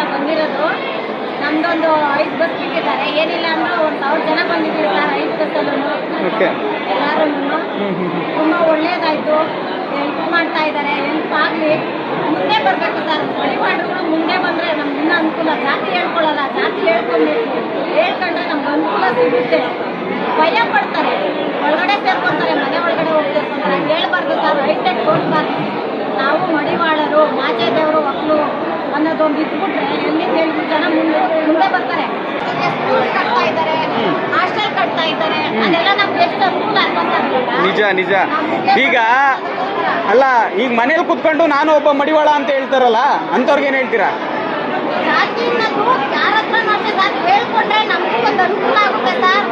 ಇಂದ ಬಂದಿರೋದು. ನಮ್ದೊಂದು ಐದು ಬಸ್ ಬಿಟ್ಟಿದ್ದಾರೆ ಏನಿಲ್ಲ ಅಂದ್ರೆ ಒಂದು ಸಾವಿರ ಜನ ಬಂದಿದ್ದೀವಿ ಸರ್ ಐದು ಬಸ್ಸಲ್ಲೂ ಎಲ್ಲರೂ ತುಂಬ ಒಳ್ಳೇದಾಯ್ತು. ಹೆಲ್ಪ್ ಮಾಡ್ತಾ ಇದ್ದಾರೆ. ಹೆಲ್ಪ್ ಆಗಲಿ. ಮುಂದೆ ಬರಬೇಕು ಸರ್ ವಹಿವಾಟುಗಳು ಮುಂದೆ ಬಂದರೆ ನಮ್ಗೆ ಇನ್ನೂ ಅನುಕೂಲ. ಜಾತಿ ಹೇಳ್ಕೊಳ್ಳಲ್ಲ. ಜಾತಿ ಹೇಳ್ಕೊಬೇಕು. ಹೇಳ್ಕೊಂಡ್ರೆ ನಮ್ಗೆ ಅನುಕೂಲ ಸಿಗುತ್ತೆ. ಭಯ ಪಡ್ತಾರೆ. ಒಳಗಡೆ ಸೇರ್ಕೊಂತಾರೆ ಮನೆ ಒಳಗಡೆ ಹೋಗಿ ಸೇರ್ಕೊಂತಾರೆ. ಹೇಳ್ಬಾರ್ದು ಸರ್ ಹೈಟೆಕ್ ತೋರಿಸ್ಬಾರ್ದು ನಾವು ಮಡಿವಾಳರು ಮಾಜೆ ದೇವರು ಮಕ್ಕಳು ಅನ್ನೋದೊಂದು ಇದ್ಬಿಟ್ರೆ ಎಲ್ಲಿಂದ ಎಲ್ಲಿ ಜನ ಮುಂದೆ ಮುಂದೆ ಬರ್ತಾರೆ. ಸ್ಕೂಲ್ ಕಟ್ತಾ ಇದ್ದಾರೆ ಹಾಸ್ಟೆಲ್ ಕಟ್ತಾ ಇದ್ದಾರೆ ಅದೆಲ್ಲ ನಮ್ಗೆ ಎಷ್ಟು ಅನುಕೂಲ ಅಲ್ವಾ ಸರ್ ನಿಜ ನಿಜ. ಈಗ ಅಲ್ಲ ಈಗ ಮನೇಲಿ ಕುತ್ಕೊಂಡು ನಾನು ಒಬ್ಬ ಮಡಿವಾಳ ಅಂತ ಹೇಳ್ತಾರಲ್ಲ ಅಂತವ್ರಿಗೆ ಏನ್ ಹೇಳ್ತೀರಾ? ಜಾತಿ ಅನ್ನೋದು ಯಾರ ಹತ್ರ ಅಷ್ಟೇ ಸರ್? ಹೇಳ್ಕೊಂಡ್ರೆ ನಮಗೂ ಒಂದು ಅನುಕೂಲ ಆಗುತ್ತೆ ಸರ್.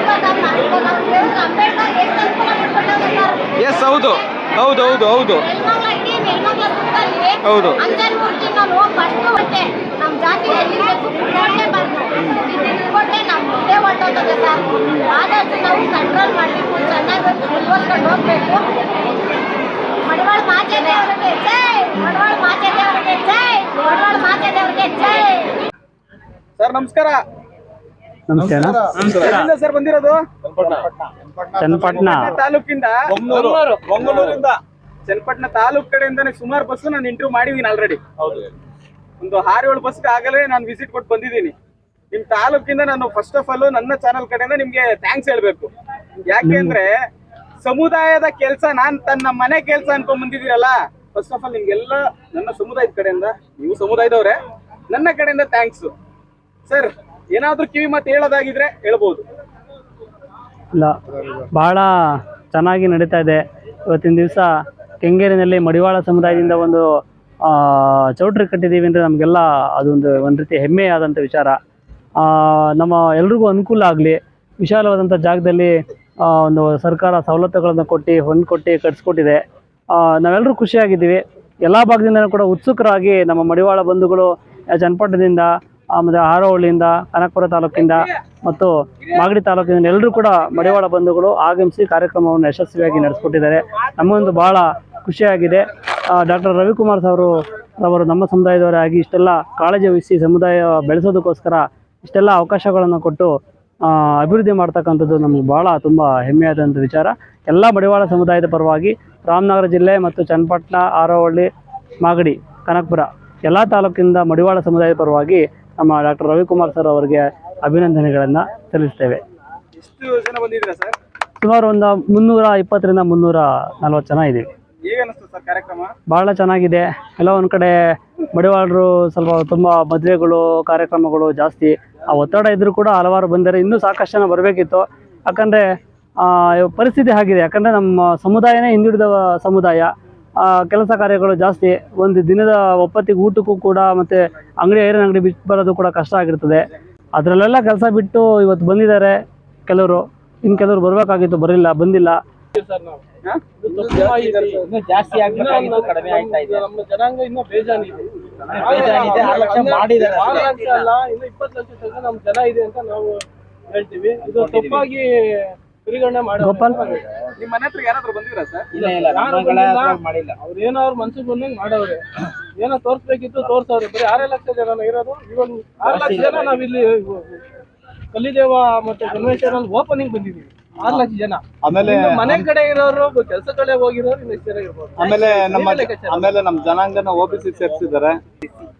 ಇವಾಗ ಮ- ಇವಾಗ ಅವ್ರು ಹೇಳಿದ್ರು ಅಂಬೇಡ್ಕರ್ ಎಷ್ಟು ಅನುಕೂಲ ಮಾಡ್ಕೊಂಡವ್ರೆ ಸರ್? ಎಸ್ ಹೌದು. ಹೌದು ಹೌದು ಹೌದು. ಹೌದು. ನಾವು ಫಸ್ಟ್ ಹೊಟ್ಟೆ ನಮ್ಮ ಜಾತಿ ಎಲ್ಲಿರ್ಬೇಕು ನೋಡಲೇಬಾರ್ದು ಇಟ್ಕೊಂಡ್ರೆ ನಮ್ಮ ಮುಂದೆ ಹೊಟ್ಟೋಗ್ತದೆ ಸರ್. ಆದಷ್ಟು ನಾವು ಕಂಟ್ರೋಲ್ ಮಾಡಬೇಕು ಚೆನ್ನಾಗಿ ಮುಂದುವರ್ಸ್ಕೊಂಡು ಹೋಗ್ಬೇಕು. ಮಡಿವಾಳ ಮಾಚೆ ಅವ್ರಿಗೆ ಜೈ! ಮಡಿವಾಳ ಮಾಚೆ ಅವ್ರಿಗೆ ಜೈ! ಮಡಿವಾಳ ಮಾಚೆ ಅವ್ರಿಗೆ ಜೈ! ಸರ್ ನಮಸ್ಕಾರ. ಎಲ್ಲಿಂದ ಸರ್ ಬಂದಿರೋದು? ಚನ್ನಪಟ್ಟಣ ತಾಲೂಕಿಂದ? ಮಂಗಳೂರಿಂದ. ಚನ್ನಪಟ್ಟಣ ತಾಲೂಕ್ ಕಡೆಯಿಂದಾನೆ ಸುಮಾರು ಬಸ್ ನಾನು ಇಂಟರ್ವ್ಯೂ ಮಾಡಿದೀನಿ ಆಲ್ರೆಡಿ ಒಂದು ಆರು ಏಳು ಬಸ್ಗೆ ಆಗಲೇ ನಾನು ವಿಸಿಟ್ ಕೊಟ್ಟು ಬಂದಿದ್ದೀನಿ. ನಿಮ್ ತಾಲೂಕಿಂದ ನಾನು ಫಸ್ಟ್ ಆಫ್ ಆಲ್ ನನ್ನ ಚಾನಲ್ ಕಡೆಯಿಂದ ನಿಮ್ಗೆ ಥ್ಯಾಂಕ್ಸ್ ಹೇಳ್ಬೇಕು. ಯಾಕೆ ಅಂದ್ರೆ ಸಮುದಾಯದ ಕೆಲಸ ನಾನ್ ತನ್ನ ಮನೆ ಕೆಲಸ ಅನ್ಕೊಂಡ್ ಬಂದಿದ್ದೀರಲ್ಲ ಫಸ್ಟ್ ಆಫ್ ಆಲ್ ನಿಮ್ಗೆಲ್ಲ ನನ್ನ ಸಮುದಾಯದ ಕಡೆಯಿಂದ ನೀವು ಸಮುದಾಯದವ್ರೆ ನನ್ನ ಕಡೆಯಿಂದ ಥ್ಯಾಂಕ್ಸ್ ಸರ್ ಏನಾದ್ರೂ ಕಿವಿ ಮಾತು ಹೇಳೋದಾಗಿದ್ರೆ ಹೇಳ್ಬೋದು. ಇಲ್ಲ ಬಹಳ ಚೆನ್ನಾಗಿ ನಡೀತಾ ಇದೆ. ಇವತ್ತಿನ ದಿವಸ ಕೆಂಗೇರಿನಲ್ಲಿ ಮಡಿವಾಳ ಸಮುದಾಯದಿಂದ ಒಂದು ಚೌಟ್ರಿ ಕಟ್ಟಿದ್ದೀವಿ ಅಂದರೆ ನಮಗೆಲ್ಲ ಅದೊಂದು ಒಂದು ರೀತಿ ಹೆಮ್ಮೆಯಾದಂಥ ವಿಚಾರ. ನಮ್ಮ ಎಲ್ರಿಗೂ ಅನುಕೂಲ ಆಗಲಿ ವಿಶಾಲವಾದಂಥ ಜಾಗದಲ್ಲಿ ಒಂದು ಸರ್ಕಾರ ಸವಲತ್ತುಗಳನ್ನು ಕೊಟ್ಟು ಹೊಂದು ಕೊಟ್ಟು ಕಟ್ಸ್ಕೊಟ್ಟಿದೆ. ನಾವೆಲ್ಲರೂ ಖುಷಿಯಾಗಿದ್ದೀವಿ. ಎಲ್ಲ ಭಾಗದಿಂದಲೂ ಕೂಡ ಉತ್ಸುಕರಾಗಿ ನಮ್ಮ ಮಡಿವಾಳ ಬಂಧುಗಳು ಜನಪಟ್ಟದಿಂದ ಆಮೇಲೆ ಹಾರೋಹಳ್ಳಿಯಿಂದ ಕನಕಪುರ ತಾಲೂಕಿಂದ ಮತ್ತು ಮಾಗಡಿ ತಾಲೂಕಿನಿಂದ ಎಲ್ಲರೂ ಕೂಡ ಮಡಿವಾಳ ಬಂಧುಗಳು ಆಗಮಿಸಿ ಕಾರ್ಯಕ್ರಮವನ್ನು ಯಶಸ್ವಿಯಾಗಿ ನಡೆಸ್ಕೊಟ್ಟಿದ್ದಾರೆ. ನಮಗೊಂದು ಬಹಳ ಖುಷಿಯಾಗಿದೆ. ಡಾಕ್ಟರ್ ರವಿಕುಮಾರ್ ಸಾವರು ಅವರು ನಮ್ಮ ಸಮುದಾಯದವರೇ ಆಗಿ ಇಷ್ಟೆಲ್ಲ ಕಾಳಜಿ ವಹಿಸಿ ಸಮುದಾಯ ಬೆಳೆಸೋದಕ್ಕೋಸ್ಕರ ಇಷ್ಟೆಲ್ಲ ಅವಕಾಶಗಳನ್ನು ಕೊಟ್ಟು ಅಭಿವೃದ್ಧಿ ಮಾಡ್ತಕ್ಕಂಥದ್ದು ನಮಗೆ ಭಾಳ ತುಂಬ ಹೆಮ್ಮೆಯಾದಂಥ ವಿಚಾರ. ಎಲ್ಲ ಮಡಿವಾಳ ಸಮುದಾಯದ ಪರವಾಗಿ ರಾಮನಗರ ಜಿಲ್ಲೆ ಮತ್ತು ಚನ್ನಪಟ್ಟಣ ಆರೋಹಳ್ಳಿ ಮಾಗಡಿ ಕನಕಪುರ ಎಲ್ಲ ತಾಲೂಕಿನಿಂದ ಮಡಿವಾಳ ಸಮುದಾಯದ ಪರವಾಗಿ ನಮ್ಮ ಡಾಕ್ಟರ್ ರವಿಕುಮಾರ್ ಸರ್ ಅವರಿಗೆ ಅಭಿನಂದನೆಗಳನ್ನು ಸಲ್ಲಿಸ್ತೇವೆ. ಸುಮಾರು ಒಂದು ಮುನ್ನೂರ ಇಪ್ಪತ್ತರಿಂದ ಮುನ್ನೂರ ನಲ್ವತ್ತು ಜನ ಇದ್ದೀವಿ. ಭಾಳ ಚೆನ್ನಾಗಿದೆ. ಎಲ್ಲ ಒಂದು ಕಡೆ ಮಡಿವಾಳರು ಸ್ವಲ್ಪ ತುಂಬ ಮದುವೆಗಳು, ಕಾರ್ಯಕ್ರಮಗಳು ಜಾಸ್ತಿ. ಆ ಒತ್ತಡ ಇದ್ದರೂ ಕೂಡ ಹಲವಾರು ಬಂದರೆ ಇನ್ನೂ ಸಾಕಷ್ಟು ಜನ ಬರಬೇಕಿತ್ತು. ಯಾಕಂದರೆ ಪರಿಸ್ಥಿತಿ ಆಗಿದೆ ಯಾಕಂದರೆ ನಮ್ಮ ಸಮುದಾಯನೇ ಹಿಂದುಳಿದ ಸಮುದಾಯ. ಕೆಲಸ ಕಾರ್ಯಗಳು ಜಾಸ್ತಿ. ಒಂದು ದಿನದ ಒಪ್ಪತ್ತಿಗೆ ಊಟಕ್ಕೂ ಕೂಡ ಮತ್ತು ಅಂಗಡಿ ಐರನ್ ಅಂಗಡಿ ಬಿಟ್ಟು ಬರೋದು ಕೂಡ ಕಷ್ಟ ಆಗಿರ್ತದೆ. ಅದರಲ್ಲೆಲ್ಲ ಕೆಲಸ ಬಿಟ್ಟು ಇವತ್ತು ಬಂದಿದ್ದಾರೆ ಕೆಲವರು. ಇನ್ನು ಕೆಲವರು ಬರಬೇಕಾಗಿತ್ತು, ಬರಲಿಲ್ಲ, ಬಂದಿಲ್ಲ? ಜಾಸ್ತಿ ಆಗ್ಬೇಕಾಗಿತ್ತು ಕಡಿಮೆ ಆಗ್ತಾ ಇದೆ ನಮ್ಮ ಜನಾಂಗ ಇನ್ನೂ ಬೇಜಾನಿದೆ ಬೇಜಾನಿದೆ, ಆರು ಲಕ್ಷ ಮಾಡಿದ್ದಾರೆ ಅಷ್ಟೇ. ಆರು ಲಕ್ಷ ಅಲ್ಲ ಇನ್ನು ಇಪ್ಪತ್ತು ಲಕ್ಷ ತನಕ ನಮ್ಮ ಜನ ಇದೆ ಅಂತ ನಾವು ಹೇಳ್ತೀವಿ. ಇದು ತಪ್ಪಾಗಿ ಪರಿಗಣನೆ ಮಾಡಿ ಗೋಪಾಲ್? ನಿಮ್ಮ ಮನೆ ಹತ್ರ ಯಾರಾದ್ರೂ ಬಂದಿರಾ ಸರ್? ಇಲ್ಲ ಇಲ್ಲ ಮಾಡಿಲ್ಲ ಅವ್ರು ಏನೋ ಅವ್ರ ಮನ್ಸಿಗೆ ಬಂದಂಗೆ ಮಾಡವ್ರೆ. ಏನೋ ತೋರ್ಸ್ಬೇಕಿತ್ತು ತೋರ್ಸವ್ರೆ. ಬರೀ ಆರೇ ಲಕ್ಷ ಜನ ಇರೋದು. ಇವನ್ ಆರು ಲಕ್ಷ ಜನ ನಾವಿಲ್ಲಿ ಕಲಿದೇವ ಮತ್ತೆ ಕನ್ವೆನ್ಷನ್ ಅಲ್ಲಿ ಓಪನಿಂಗ್ ಬಂದಿದೀವಿ ಆರು ಲಕ್ಷ ಜನ. ಆಮೇಲೆ ಮನೆ ಕಡೆ ಇರೋರು ಕೆಲಸ ಕಡೆ ಹೋಗಿರೋರು ಇನ್ನು ಜನ ಇರ್ಬೋದು. ಆಮೇಲೆ ನಮ್ಮ ಆಮೇಲೆ ನಮ್ಮ ಜನಾಂಗನ ಒ ಬಿ ಸಿ ಸೇರಿಸಿದ್ದಾರೆ.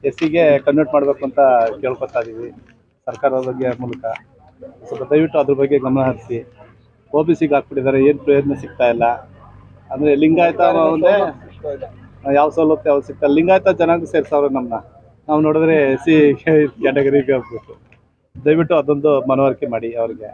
ಎಸ್ ಸಿಗೆ ಕನ್ವರ್ಟ್ ಮಾಡ್ಬೇಕು ಅಂತ ಕೇಳ್ಕೊತಾ ಇದೀವಿ. ಸರ್ಕಾರದ ಬಗ್ಗೆ ಮೂಲಕ. ಸ್ವಲ್ಪ ದಯವಿಟ್ಟು ಅದ್ರ ಬಗ್ಗೆ ಗಮನ ಹರಿಸಿ. ಒ ಬಿ ಸಿಗೆ ಹಾಕ್ಬಿಟ್ಟಿದ್ದಾರೆ ಏನು ಪ್ರಯೋಜನ ಸಿಗ್ತಾ ಇಲ್ಲ. ಅಂದ್ರೆ ಲಿಂಗಾಯತ ಒಂದೇ. ಯಾವ ಸವಲತ್ತು ಯಾವ ಸಿಗ್ತಾ. ಲಿಂಗಾಯತ ಜನಾಂಗ ಸೇರ್ಸವ್ರೆ ನಮ್ಮನ್ನ ನಾವು ನೋಡಿದ್ರೆ ಎಸ್ ಸಿ ಕ್ಯಾಟಗರಿಗೆ ಹೋಗ್ಬೇಕು ದಯವಿಟ್ಟು ಅದೊಂದು ಮನವರಿಕೆ ಮಾಡಿ ಅವ್ರಿಗೆ.